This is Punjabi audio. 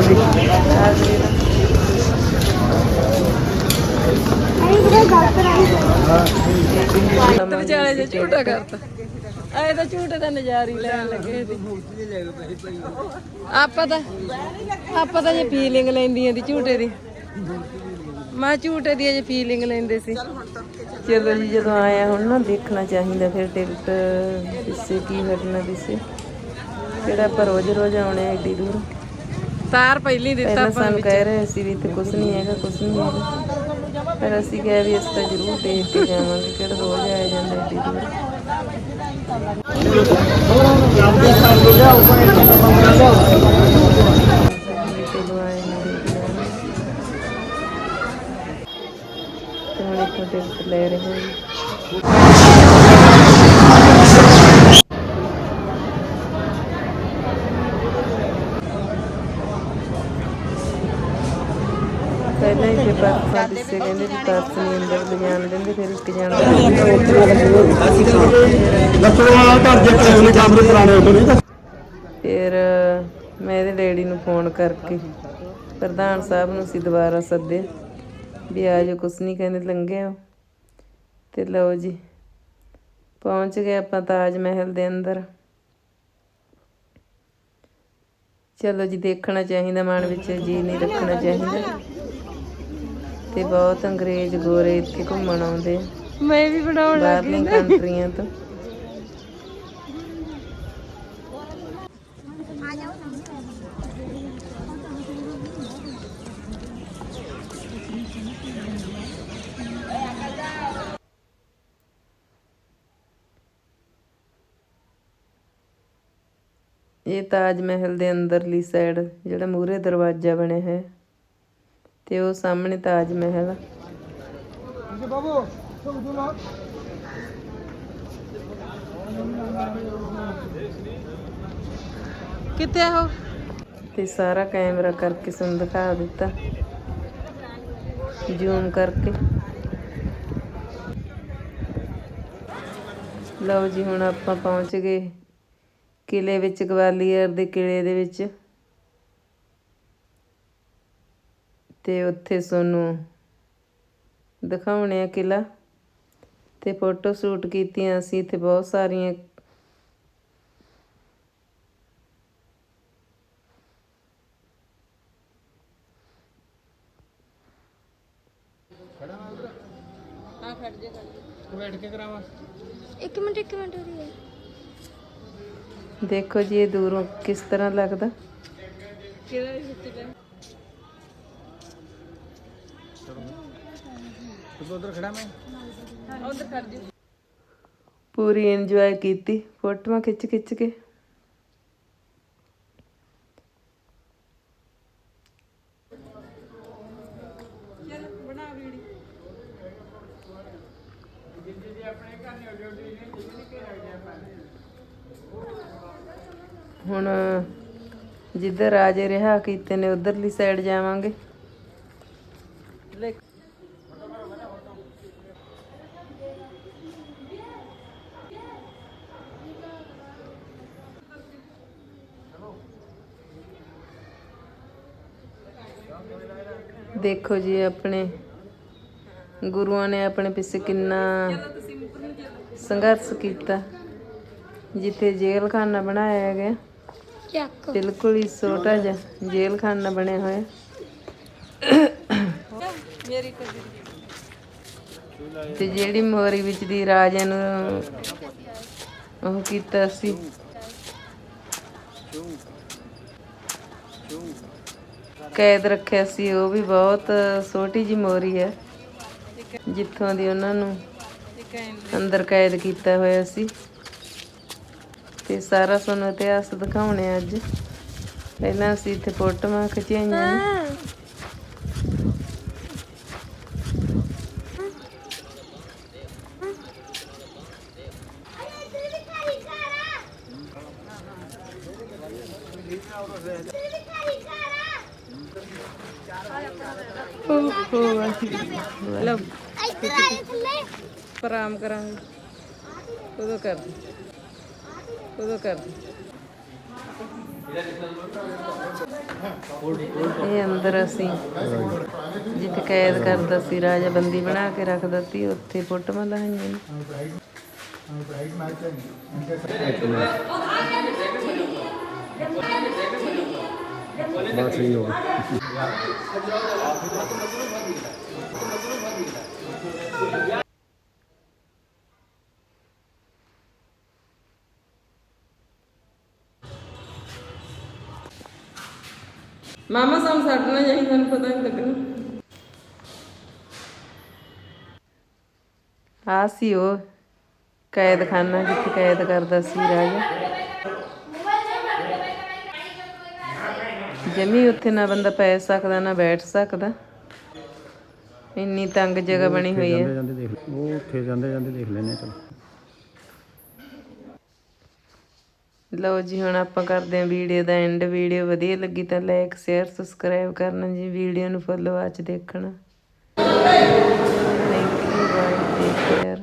ਗਈ ਆ ਗਈ ਤੇ ਵਿਚਾਲੇ ਜੇ ਝੂਟਾ ਕਰਤਾ। ਆਏ ਤਾਂ ਝੂਟੇ ਦਾ ਨਜ਼ਾਰਾ ਹੀ ਲੈਣ ਲੱਗੇ ਸੀ ਆਪਾਂ ਤਾਂ ਆਪਾਂ ਤਾਂ ਜੇ ਫੀਲਿੰਗ ਲੈਂਦੀਆਂ ਦੀ ਝੂਟੇ ਦੀ। ਮੈਂ ਝੂਟੇ ਦੀ ਜੇ ਫੀਲਿੰਗ ਲੈਂਦੇ ਸੀ। ਚਲੋ ਜੀ ਜਦੋਂ ਆਇਆ ਹੁਣ ਨਾ ਦੇਖਣਾ ਚਾਹੀਦਾ ਫਿਰ ਟਿਕਟ ਪਿੱਛੇ ਕੀ ਘਟਨਾ ਪਿੱਛੇ ਕਿਹੜਾ ਆਪਾਂ ਰੋਜ਼ ਰੋਜ਼ ਆਉਣੇ ਏਡੀ ਦੂਰ। ਤਾਰ ਪਹਿਲੀ ਦਿੱਤਾ ਪਹਿਲਾਂ ਸਾਨੂੰ ਕਹਿ ਰਹੇ ਸੀ ਵੀ ਇੱਥੇ ਕੁਝ ਨਹੀਂ ਹੈਗਾ ਕੁਝ ਨਹੀਂ ਹੈਗਾ। ਪਰ ਅਸੀਂ ਕਿਹਾ ਵੀ ਅਸੀਂ ਤਾਂ ਜ਼ਰੂਰ ਦੇਖ ਕੇ ਜਾਵਾਂਗੇ ਕਿਹੜਾ ਰੋਜ਼ ਆਇਆ ਜਾਂਦਾ ਏਡੀ ਦੂਰ ਆਏ। ਤੇ ਹੁਣ ਇੱਥੋਂ ਟਿਕਟ ਲੈ ਰਹੇ ਹਾਂ। ਕਹਿੰਦੇ ਵੀ ਨਹੀਂ ਅੰਦਰ ਲਿਜਾਣ ਦਿੰਦੇ ਫਿਰ ਇੱਕ ਜਾਣਾ ਦੱਸੋ ਆ ਘਰ ਦੇ ਪੁਰਾਣੇ ਕਮਰੇ ਪੁਰਾਣੇ ਆਟੋ ਨਹੀਂ ਫਿਰ ਮੈਂ ਇਹਦੇ ਡੈਡੀ ਨੂੰ ਫੋਨ ਕਰਕੇ ਪ੍ਰਧਾਨ ਸਾਹਿਬ ਨੂੰ ਸੀ ਦੁਬਾਰਾ ਸੱਦੇ ਵੀ ਆ ਜੋ ਕੁਛ ਨਹੀਂ ਕਹਿੰਦੇ ਲੰਘੇ ਹੋ। ਤੇ ਲਓ ਜੀ ਪਹੁੰਚ ਗਏ ਆਪਾਂ ਤਾਜ ਮਹਿਲ ਦੇ ਅੰਦਰ। ਚਲੋ ਜੀ ਦੇਖਣਾ ਚਾਹੀਦਾ ਮਨ ਵਿੱਚ ਜੀ ਨਹੀਂ ਰੱਖਣਾ ਚਾਹੀਦਾ। ਤੇ ਬਹੁਤ ਅੰਗਰੇਜ਼ ਗੋਰੇ ਇੱਥੇ ਘੁੰਮਣ ਆਉਂਦੇ ਮੈਂ ਵੀ ਬਣਾਉਣ ਬਾਹਰਲੀਆਂ ਕੰਟਰੀਆਂ ਤੋਂ। ਇਹ ਤਾਜ ਮਹਿਲ ਦੇ ਅੰਦਰਲੀ ਸਾਈਡ ਜਿਹੜਾ ਮੂਹਰੇ ਦਰਵਾਜ਼ਾ ਬਣਿਆ ਹੈ। ਤੇ ਉਹ ਸਾਹਮਣੇ ਤਾਜ ਮਹਿਲ ਕਿੱਥੇ ਆ ਉਹ? ਤੇ ਸਾਰਾ ਕੈਮਰਾ ਕਰਕੇ ਤੁਹਾਨੂੰ ਦਿਖਾ ਦਿੱਤਾ। ਜ਼ੂਮ ਕਰਕੇ। ਲਓ ਜੀ ਹੁਣ ਆਪਾਂ ਪਹੁੰਚ ਗਏ ਕਿਲੇ ਵਿੱਚ ਗਵਾਲੀਅਰ ਦੇ ਕਿਲੇ ਦੇ ਵਿੱਚ। ਤੇ ਉੱਥੇ ਤੁਹਾਨੂੰ ਦਿਖਾਉਣੇ ਆ ਕਿਲਾ ਤੇ ਫੋਟੋ ਸ਼ੂਟ ਕੀਤੀਆਂ ਅਸੀਂ ਇੱਥੇ ਬਹੁਤ ਸਾਰੀਆਂ ਇੱਕ ਮਿੰਟ ਇੱਕ ਮਿੰਟ ਹੋ ਰਹੀ ਹੈ। ਦੇਖੋ ਜੀ ਇਹ ਦੂਰੋਂ ਕਿਸ ਤਰ੍ਹਾਂ ਲੱਗਦਾ? ਪੂਰੀ ਇੰਜੋਏ ਕੀਤੀ ਫੋਟੋਆਂ ਖਿੱਚ ਖਿੱਚ ਕੇ। ਹੁਣ ਜਿੱਧਰ ਰਾਜੇ ਰਿਹਾ ਕੀਤੇ ਨੇ ਉਧਰਲੀ ਸਾਈਡ ਜਾਵਾਂਗੇ। ਦੇਖੋ ਜੀ ਆਪਣੇ ਗੁਰੂਆਂ ਨੇ ਆਪਣੇ ਪਿੱਛੇ ਕਿੰਨਾ ਸੰਘਰਸ਼ ਕੀਤਾ। ਜਿੱਥੇ ਜੇਲ੍ਹ ਖਾਨਾ ਬਣਾਇਆ ਗਿਆ। ਬਿਲਕੁਲ ਹੀ ਛੋਟਾ ਜਿਹਾ ਜੇਲ੍ਹ ਖਾਨਾ ਬਣਿਆ ਹੋਇਆ। ਤੇ ਜਿਹੜੀ ਮੋਰੀ ਵਿੱਚ ਦੀ ਰਾਜੇ ਨੂੰ ਉਹ ਕੀਤਾ ਸੀ। ਕੈਦ ਰੱਖਿਆ ਸੀ, ਉਹ ਵੀ ਬਹੁਤ ਛੋਟੀ ਜੀ ਮੋਰੀ ਹੈ। ਜਿੱਥੋਂ ਦੀ ਉਹਨਾਂ ਨੂੰ ਅੰਦਰ ਕੈਦ ਕੀਤਾ ਹੋਇਆ ਸੀ। ਤੇ ਸਾਰਾ ਤੁਹਾਨੂੰ ਇਤਿਹਾਸ ਦਿਖਾਉਣੇ ਅੱਜ। ਪਹਿਲਾਂ ਅਸੀਂ ਇੱਥੇ ਫੋਟੋਆਂ ਖਿਚਾਈਆਂ ਨੇ। ਲਓ। ਆਰਾਮ ਕਰਾਂਗੇ। ਉਦੋਂ ਕਰ ਉਦੋਂ ਕਰ ਇਹ ਅੰਦਰ ਅਸੀਂ ਜਿੱਥੇ ਕੈਦ ਕਰਦਾ ਸੀ ਰਾਜਾ ਬੰਦੀ ਬਣਾ ਕੇ ਰੱਖ ਦਿੱਤੀ, ਉੱਥੇ ਫੋਟੋਆਂ ਲਾਈਆਂ ਨੇ। ਬਸ ਸਹੀ ਹੋ ਮਾਮਾ ਸਾਨੂੰ ਛੱਡਣਾ ਚਾਹੀਦਾ ਸਾਨੂੰ ਪਤਾ ਨਹੀਂ ਲੱਗਣਾ। ਆ ਸੀ ਉਹ ਕੈਦਖਾਨਾ ਜਿੱਥੇ ਕੈਦ ਕਰਦਾ ਸੀ ਰਾਜਾ। ਜਮੀ ਉੱਥੇ ਨਾ ਬੰਦਾ ਪੈ ਸਕਦਾ ਨਾ ਬੈਠ ਸਕਦਾ। ਇੰਨੀ ਤੰਗ ਜਗ੍ਹਾ ਬਣੀ ਹੋਈ ਹੈ। ਜਾਂਦੇ ਜਾਂਦੇ ਦੇਖ ਲਓ। ਉਹ ਉੱਥੇ ਜਾਂਦੇ ਜਾਂਦੇ ਦੇਖ ਲੈਨੇ ਚਲ। ਲਓ ਜੀ ਹੁਣ ਆਪਾਂ ਕਰਦੇ ਹਾਂ ਵੀਡੀਓ ਦਾ ਐਂਡ ਵੀਡੀਓ ਵਧੀਆ ਲੱਗੀ ਤਾਂ ਲਾਈਕ ਸ਼ੇਅਰ ਸਬਸਕ੍ਰਾਈਬ ਕਰਨਾ ਜੀ। ਵੀਡੀਓ ਨੂੰ ਫੁੱਲ ਵਾਚ ਦੇਖਣਾ। Thank you bye take care